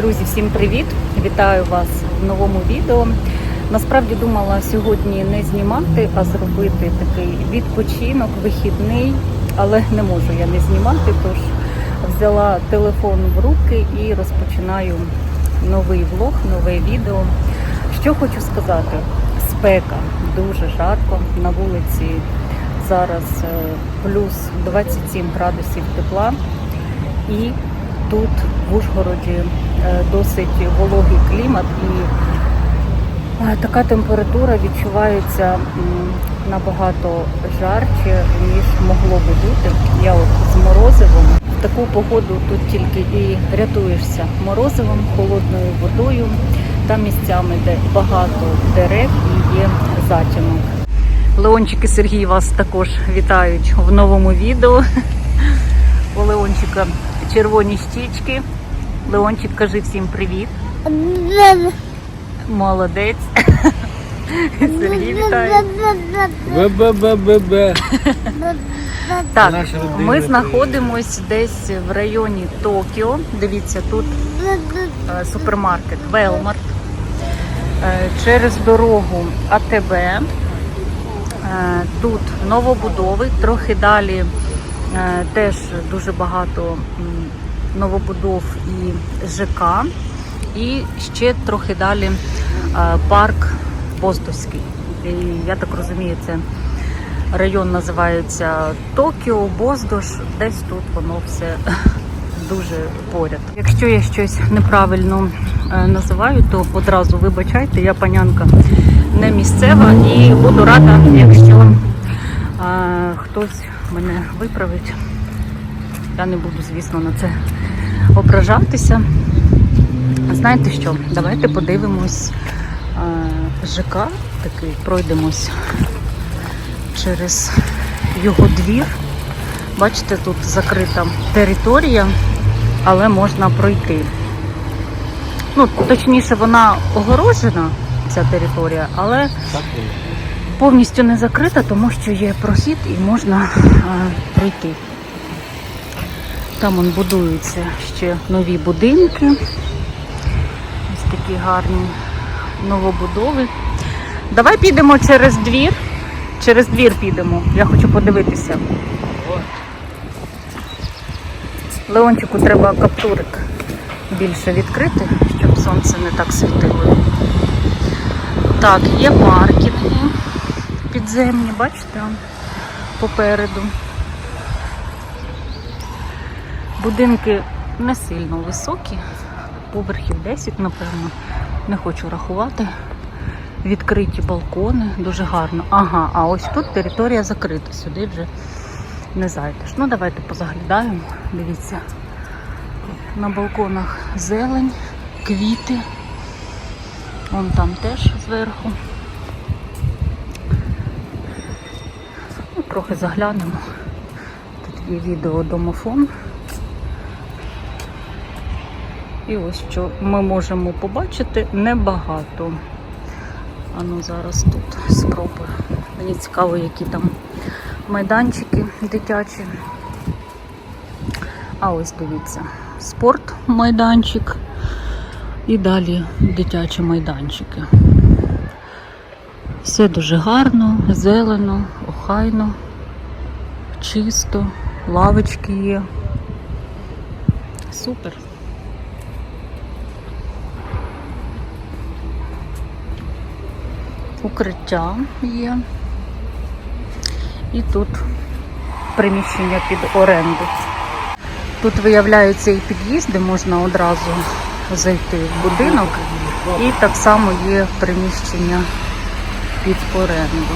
Друзі, всім привіт! Вітаю вас в новому відео. Насправді думала сьогодні не знімати, а зробити такий відпочинок, вихідний, але не можу я не знімати, тож взяла телефон в руки і розпочинаю новий влог, нове відео. Що хочу сказати, спека дуже жарко на вулиці. Зараз е, плюс 27 градусів тепла і тут в Ужгороді досить вологий клімат і е, така температура відчувається набагато жарче, ніж могло би бути. Я от з морозивом. В таку погоду тут тільки і рятуєшся морозивом, холодною водою та місцями, де багато дерев і є затінок. Леончик і Сергій вас також вітають в новому відео. У Леончика червоні щічки. Леончик, кажи всім привіт. Молодець. Сергій вітає. Бе-бе-бе-бе-бе. Так, ми знаходимось десь в районі Токіо. Дивіться, тут е, супермаркет Велмарт. Е, Через дорогу АТБ. Е, Тут новобудови, трохи далі теж дуже багато новобудов і ЖК. І ще трохи далі е, парк Боздовський. І я так розумію, це район називається Токіо, Боздош. Десь тут воно все дуже поряд. Якщо я щось неправильно е, називаю, то одразу вибачайте, я панянка не місцева і буду рада, якщо е, хтось мене виправить. Я не буду, звісно, на це ображатися. Знаєте що? Давайте подивимось е, ЖК, такий пройдемось через його двір. Бачите, тут закрита територія, але можна пройти. Ну, точніше, вона огорожена, ця територія, але повністю не закрита, тому що є прохід і можна е, пройти. Там он будуються ще нові будинки. Ось такі гарні новобудови. Давай підемо через двір. Через двір підемо. Я хочу подивитися. Леончику треба каптурик більше відкрити, щоб сонце не так світило. Так, є паркінги підземні, бачите, попереду. Будинки не сильно високі, поверхів 10, напевно. Не хочу рахувати. Відкриті балкони, дуже гарно. Ага, а ось тут територія закрита, сюди вже не зайдеш. Ну, давайте позаглядаємо. Дивіться. На балконах зелень, квіти. Вон там теж зверху. Ну, трохи заглянемо. Тут є відеодомофон. І ось що ми можемо побачити небагато. А ну зараз тут спробую. Мені цікаво, які там майданчики дитячі. А ось дивіться, спорт майданчик і далі дитячі майданчики. Все дуже гарно, зелено, охайно, чисто, лавочки є. Супер. Укриття є. І тут приміщення під оренду. Тут виявляються і під'їзди, можна одразу зайти в будинок. І так само є приміщення під оренду.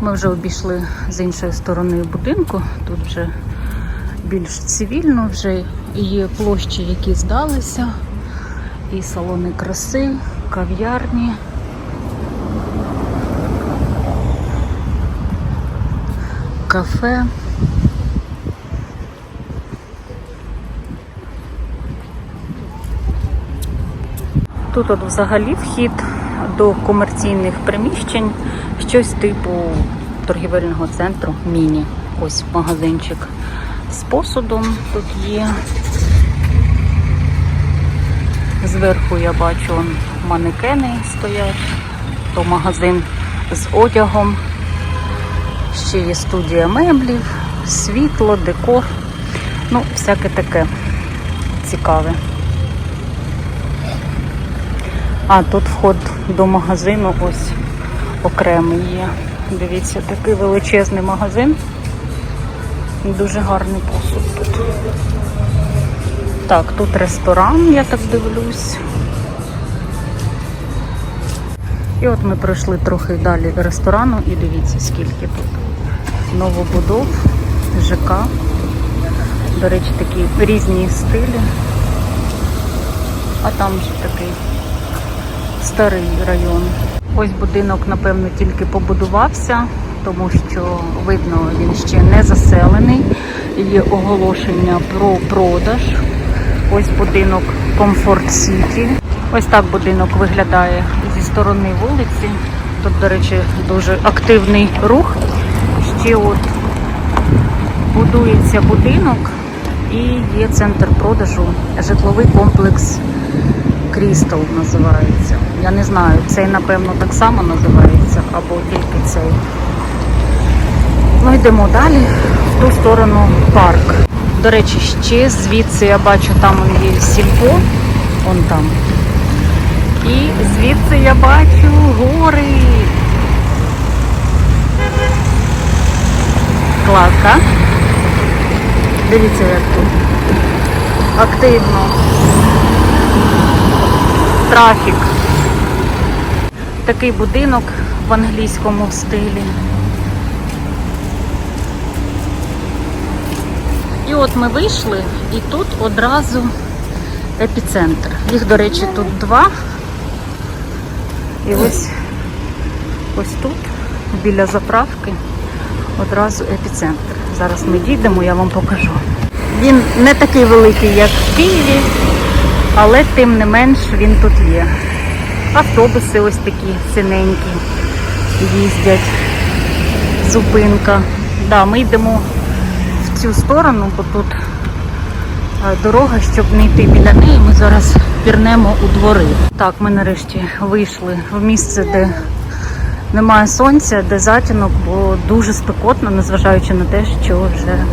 Ми вже обійшли з іншої сторони будинку. Тут вже більш цивільно, вже є площі, які здалися, і салони краси, кав'ярні. Кафе. Тут от взагалі вхід до комерційних приміщень, щось типу торгівельного центру міні. Ось магазинчик з посудом тут є. Зверху я бачу манекени стоять, то магазин з одягом. Ще є студія меблів, світло, декор. Ну, всяке таке цікаве. А, тут вход до магазину ось окремий є. Дивіться, такий величезний магазин. Дуже гарний посуд тут. Так, тут ресторан, я так дивлюсь. І от ми пройшли трохи далі ресторану і дивіться, скільки тут новобудов, ЖК. До речі, такі різні стилі. А там же такий старий район. Ось будинок, напевно, тільки побудувався, тому що видно, він ще не заселений. Є оголошення про продаж. Ось будинок Комфорт Сіті. Ось так будинок виглядає зі сторони вулиці. Тут, до речі, дуже активний рух. Ще от будується будинок і є центр продажу, житловий комплекс Крістал називається. Я не знаю, цей напевно так само називається, або тільки цей. Ну йдемо далі, в ту сторону парк. До речі, ще звідси я бачу, там он є сільпо, вон там. І звідси я бачу гори. Кладка. Дивіться, як тут. Активно. Трафік. Такий будинок в англійському стилі. І от ми вийшли, і тут одразу епіцентр. Їх, до речі, тут два. І ось ось тут, біля заправки, одразу епіцентр. Зараз ми дійдемо, я вам покажу. Він не такий великий, як в Києві, але тим не менш він тут є. Автобуси ось такі синенькі їздять. Зупинка. Да, ми йдемо цю сторону, бо тут е, дорога, щоб не йти біля неї, ми зараз пірнемо у двори. Так, ми нарешті вийшли в місце, де немає сонця, де затінок, бо дуже спекотно, незважаючи на те, що вже е,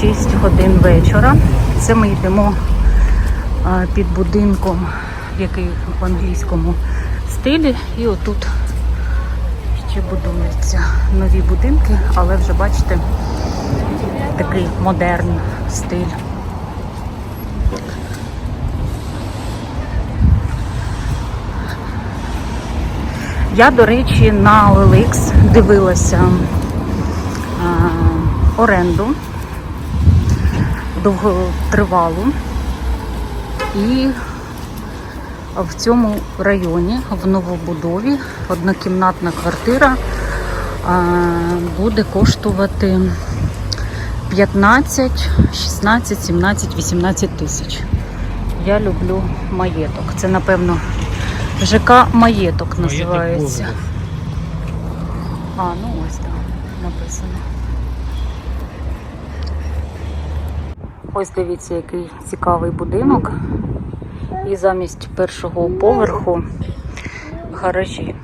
6 годин вечора. Це ми йдемо е, під будинком, який в англійському стилі, і отут ще будуються нові будинки, але вже бачите, такий модерн стиль. Я, до речі, на OLX дивилася а, оренду довготривалу. І в цьому районі, в новобудові, однокімнатна квартира буде коштувати 15, 16, 17, 18 тисяч. Я люблю маєток. Це, напевно, ЖК Маєток називається. А, ну ось так написано. Ось дивіться, який цікавий будинок. І замість першого поверху гаражі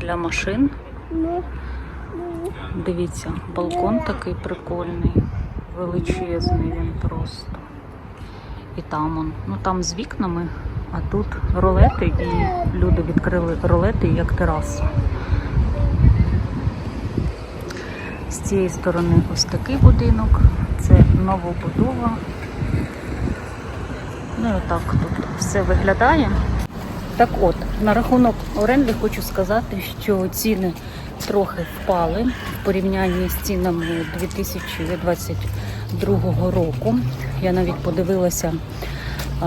для машин. Дивіться, балкон такий прикольний, величезний він просто. І там он, ну там з вікнами, а тут ролети, і люди відкрили ролети як терасу. З цієї сторони ось такий будинок, це новобудова. Ну і отак тут все виглядає. Так от, на рахунок оренди хочу сказати, що ціни трохи впали в порівнянні з цінами 2022 року. Я навіть подивилася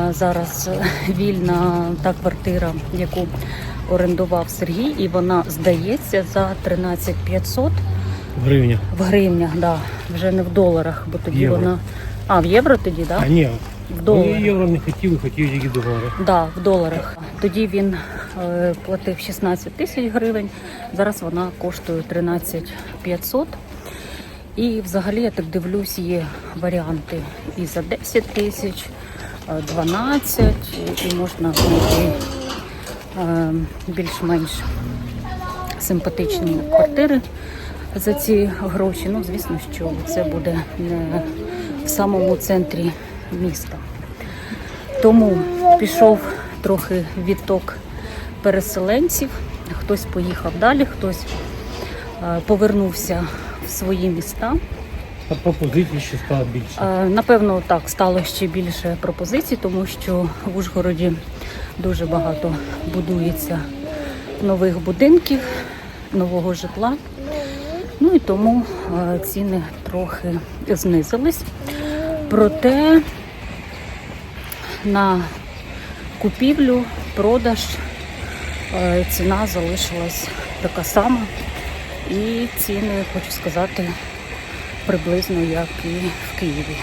зараз вільна та квартира, яку орендував Сергій, і вона здається за 13 500 Гривня. в гривнях, да, вже не в доларах, бо тоді Євро. вона. А, в євро тоді, так? А ні, В ну, євро не хотів, хотів тільки долари. Да, в доларах. Тоді він е, платив 16 тисяч гривень, зараз вона коштує 13 500. І взагалі я так дивлюсь, є варіанти і за 10 тисяч, е, 12, і можна знайти е, більш-менш симпатичні квартири за ці гроші. Ну, звісно, що це буде не в самому центрі міста. Тому пішов трохи відток переселенців. Хтось поїхав далі, хтось е, повернувся в свої міста. А пропозицій ще стало більше. Е, Напевно, так стало ще більше пропозицій, тому що в Ужгороді дуже багато будується нових будинків, нового житла. Ну і тому е, ціни трохи знизились. Проте на купівлю, продаж е, ціна залишилась така сама. І ціни, хочу сказати, приблизно як і в Києві.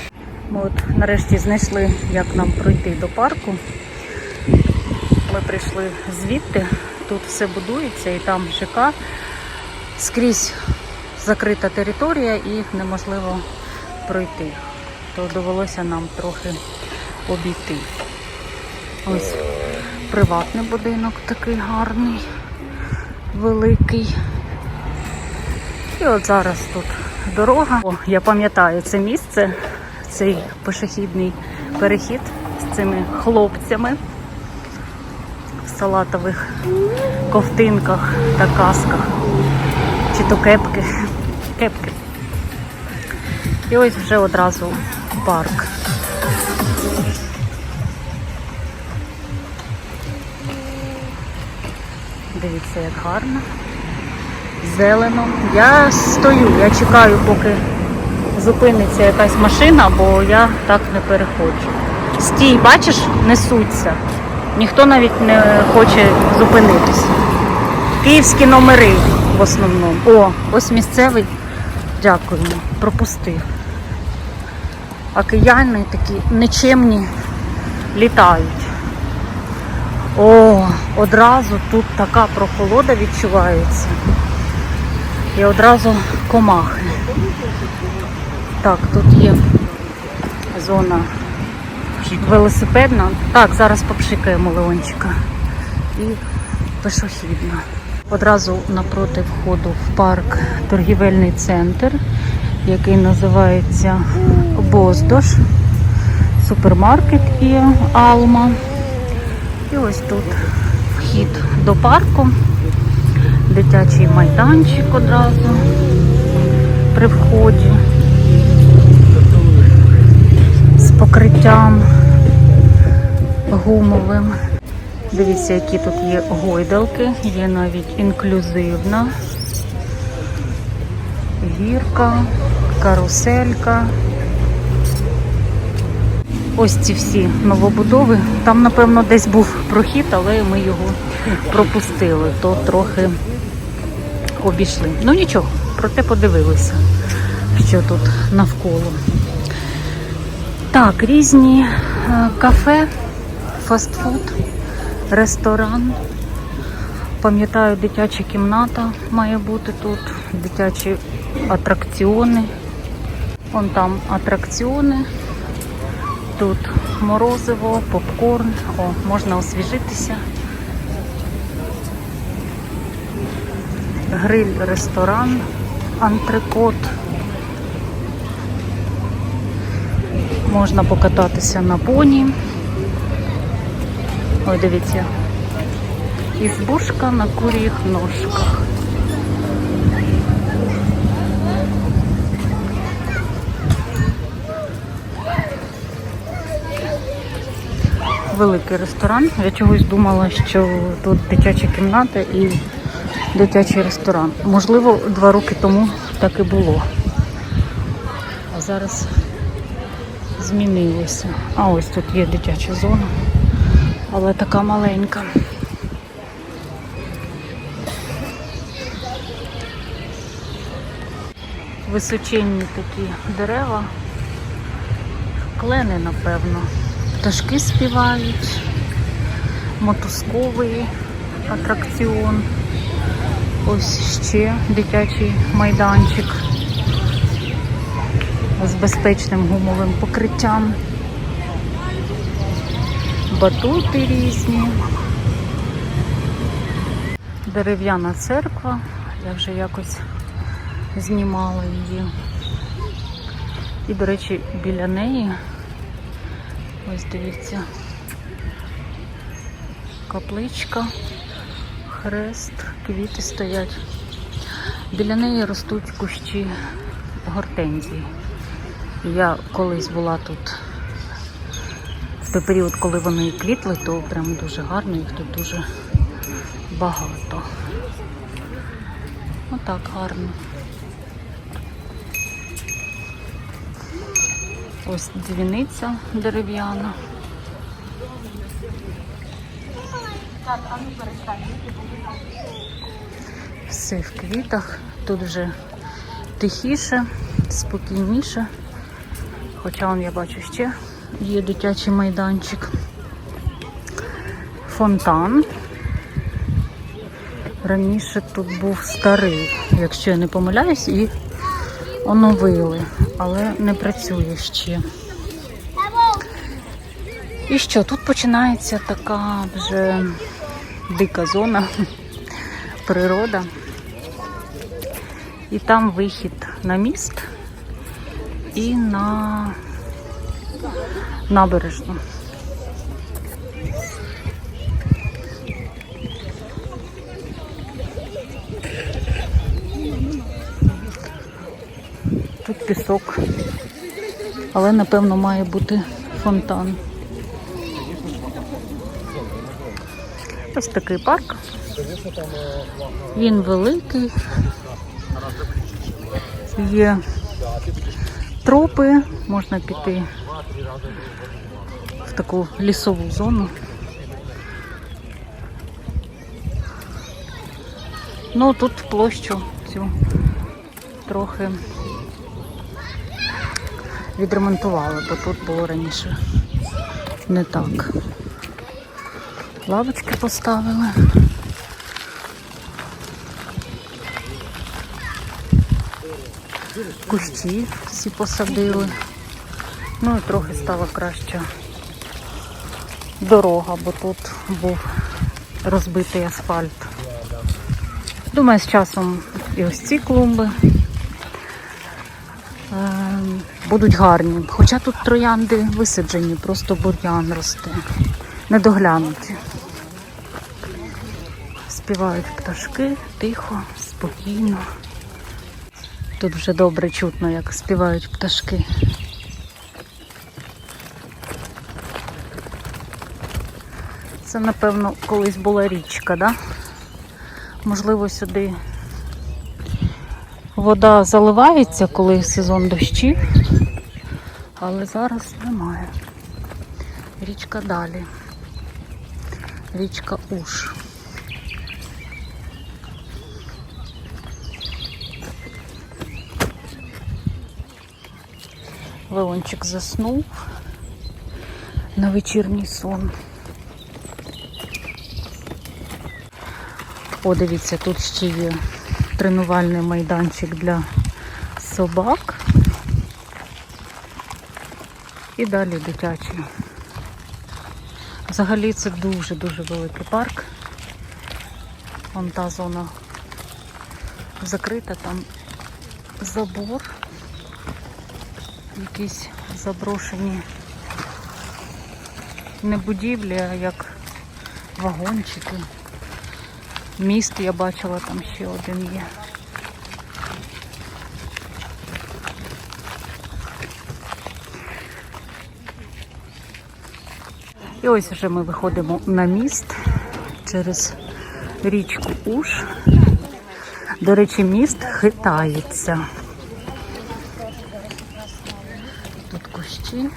Ми от нарешті знайшли, як нам пройти до парку. Ми прийшли звідти, тут все будується і там ЖК. Скрізь закрита територія і неможливо пройти. То довелося нам трохи обійти. Ось приватний будинок такий гарний, великий. І от зараз тут дорога. О, я пам'ятаю це місце, цей пішохідний перехід з цими хлопцями в салатових ковтинках та касках. Чи то кепки. Кепки. І ось вже одразу парк. Дивіться, як гарно зелено. Я стою, я чекаю, поки зупиниться якась машина, бо я так не переходжу. Стій, бачиш, несуться. Ніхто навіть не хоче зупинитися. Київські номери в основному. О, ось місцевий. Дякую, пропустив. А кияни такі нечемні літають. О, одразу тут така прохолода відчувається. І одразу комахи. Так, тут є зона велосипедна. Так, зараз попшикаємо Леончика. І пішохідна. Одразу напроти входу в парк торгівельний центр, який називається Боздош, супермаркет і Алма. І ось тут вхід до парку, дитячий майданчик одразу при вході з покриттям гумовим. Дивіться, які тут є гойдалки, є навіть інклюзивна, гірка, каруселька. Ось ці всі новобудови. Там, напевно, десь був прохід, але ми його пропустили, то трохи обійшли. Ну нічого, проте подивилися, що тут навколо. Так, різні е, кафе, фастфуд, ресторан. Пам'ятаю, дитяча кімната має бути тут, дитячі атракціони. Вон там атракціони. Тут морозиво, попкорн. О, можна освіжитися. Гриль, ресторан, антрикот. Можна покататися на поні. Ой, дивіться. Ізбушка на кур'їх ножках. Великий ресторан. Я чогось думала, що тут дитяча кімната і дитячий ресторан. Можливо, два роки тому так і було. А зараз змінилося. А ось тут є дитяча зона, але така маленька. Височенні такі дерева, клени, напевно. Пташки співають, мотузковий атракціон. Ось ще дитячий майданчик. з безпечним гумовим покриттям. Батути різні. Дерев'яна церква. Я вже якось знімала її. І, до речі, біля неї, ось дивіться, капличка, хрест, квіти стоять. Біля неї ростуть кущі гортензії. Я колись була тут в той період, коли вони квітли, то прям дуже гарно, їх тут дуже багато. Отак гарно. Ось дзвіниця дерев'яна. Все в квітах. Тут вже тихіше, спокійніше. Хоча он, я бачу ще є дитячий майданчик. Фонтан. Раніше тут був старий, якщо я не помиляюсь, і оновили, але не працює ще. І що, тут починається така вже дика зона, природа. І там вихід на міст і на набережну. Пісок, але напевно має бути фонтан. Ось такий парк. Він великий. Є тропи, можна піти в таку лісову зону. Ну тут площу цю трохи відремонтували, бо тут було раніше не так. Лавочки поставили. Кущі всі посадили. Ну і трохи стала краща дорога, бо тут був розбитий асфальт. Думаю, з часом і ось ці клумби е, будуть гарні. Хоча тут троянди висаджені, просто бур'ян росте. Недоглянуті. Співають пташки тихо, спокійно. Тут вже добре чутно, як співають пташки. Це, напевно, колись була річка, да? Можливо, сюди вода заливається, коли сезон дощів, але зараз немає. Річка далі. Річка Уш. Леончик заснув на вечірній сон. О, дивіться, тут ще є тренувальний майданчик для собак. І далі дитячий. Взагалі це дуже-дуже великий парк. Вон та зона закрита, там забор, якісь заброшені не будівлі, а як вагончики. Міст я бачила, там ще один є. І ось вже ми виходимо на міст через річку Уш. До речі, міст хитається. Тут кущі.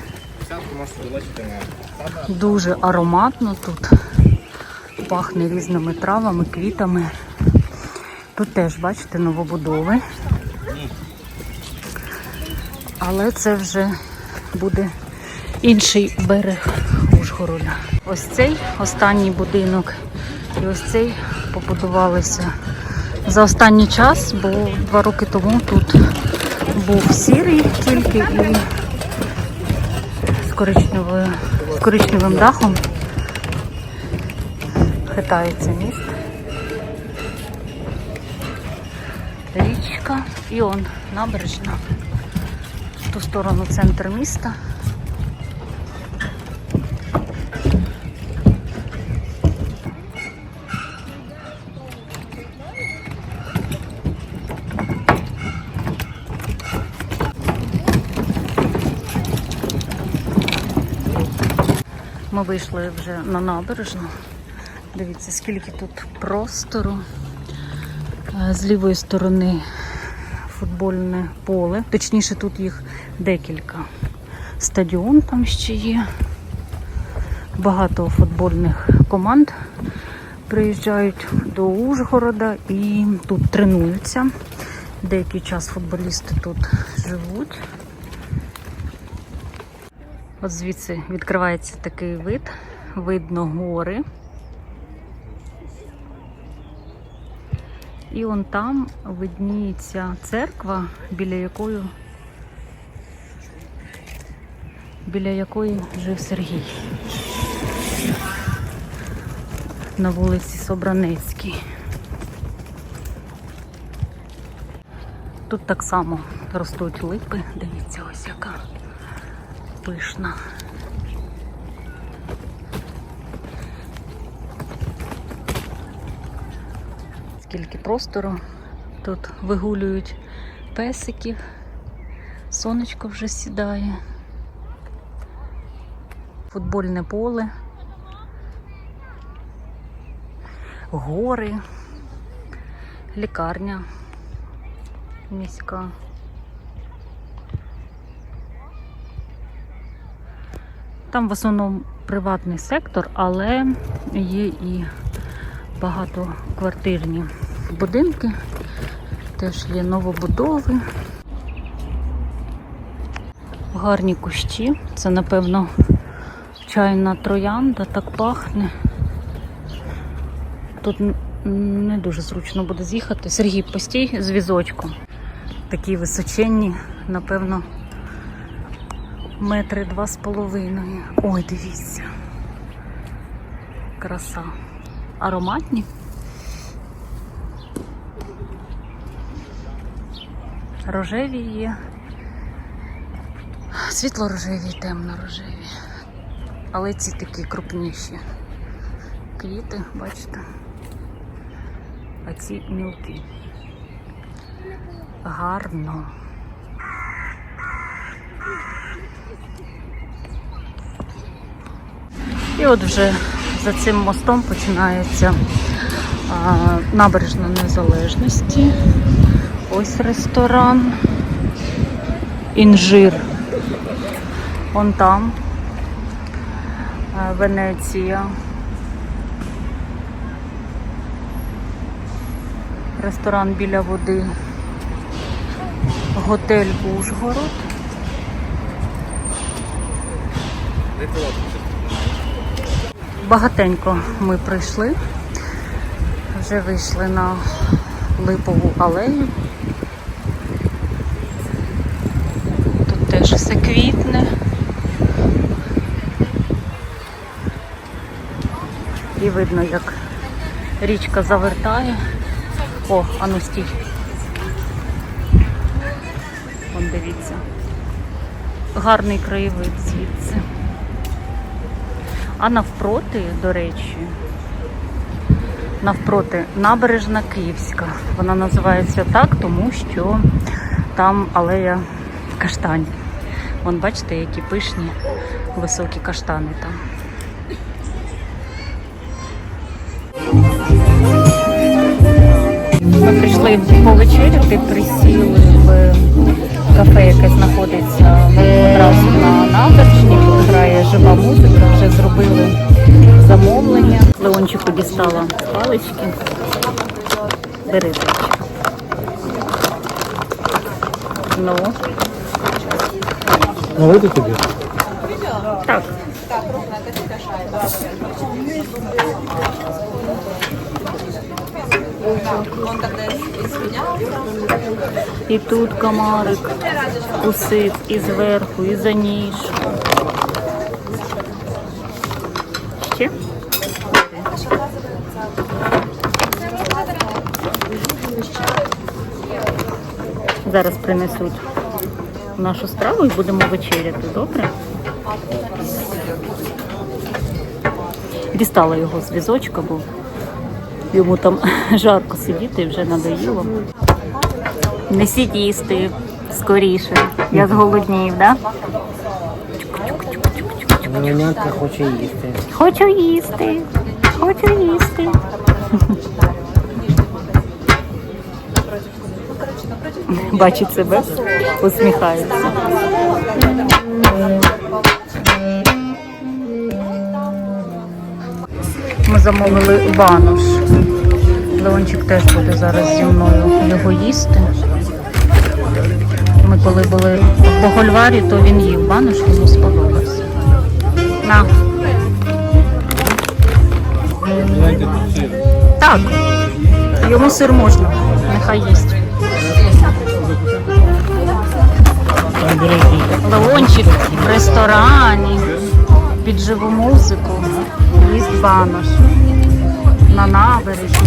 Дуже ароматно тут. Пахне різними травами, квітами. Тут теж, бачите, новобудови. Але це вже буде інший берег Ужгорода. Ось цей останній будинок і ось цей побудувалися за останній час, бо два роки тому тут був сірий тільки і з коричневою, з коричневим дахом. Хитається міст. Річка і он набережна. В ту сторону центр міста. Вийшли вже на набережну. Дивіться, скільки тут простору. Е, З лівої сторони футбольне поле. Точніше, тут їх декілька. Стадіон там ще є. Багато футбольних команд приїжджають до Ужгорода і тут тренуються. Деякий час футболісти тут живуть. От звідси відкривається такий вид, видно гори. І он там видніється церква, біля якої, біля якої жив Сергій. На вулиці Собранецькій. Тут так само ростуть липи. Дивіться, ось яка пишна. Скільки простору. Тут вигулюють песиків. Сонечко вже сідає. Футбольне поле. Гори. Лікарня міська. Там в основному приватний сектор, але є і багатоквартирні будинки, теж є новобудови. Гарні кущі. Це, напевно, чайна троянда, так пахне. Тут не дуже зручно буде з'їхати. Сергій, постій з візочком. Такі височенні, напевно, метри два з половиною. Ой, дивіться. Краса. Ароматні. Рожеві є. Світло-рожеві і темно-рожеві. Але ці такі крупніші. Квіти, бачите? А ці мілкі. Гарно. І от вже за цим мостом починається набережна незалежності. Ось ресторан. Інжир. Вон там. Венеція. Ресторан біля води. Готель Ужгород. Багатенько ми прийшли. Вже вийшли на липову алею. Тут теж все квітне. І видно, як річка завертає. О, ану стій. Вон дивіться. Гарний краєвид звідси. А навпроти, до речі, навпроти набережна Київська. Вона називається так, тому що там алея каштанів. Вон бачите, які пишні високі каштани там. Ми прийшли повечеряти, присіли в кафе, яке знаходиться одразу на набережні. Тут грає жива музика, вже зробили замовлення. Леончику дістала палички. Бери. Ну, Налити тобі? так. І тут комарик кусить і зверху, і за ніж. Ще? Зараз принесуть нашу страву і будемо вечеряти, добре? Дістала його з візочка, бо йому там жарко сидіти вже надоїло. Несіть їсти скоріше. Я зголоднів, да? Нянька хоче їсти. Хочу їсти. Хочу їсти. Бачить себе, усміхається. Замовили банош. Леончик теж буде зараз зі мною його їсти. Ми коли були в Богольварі, то він їв банош, йому сподобався. На. Так, йому сир можна, нехай їсть. Леончик в ресторані під живу музику їсть банош на набережні.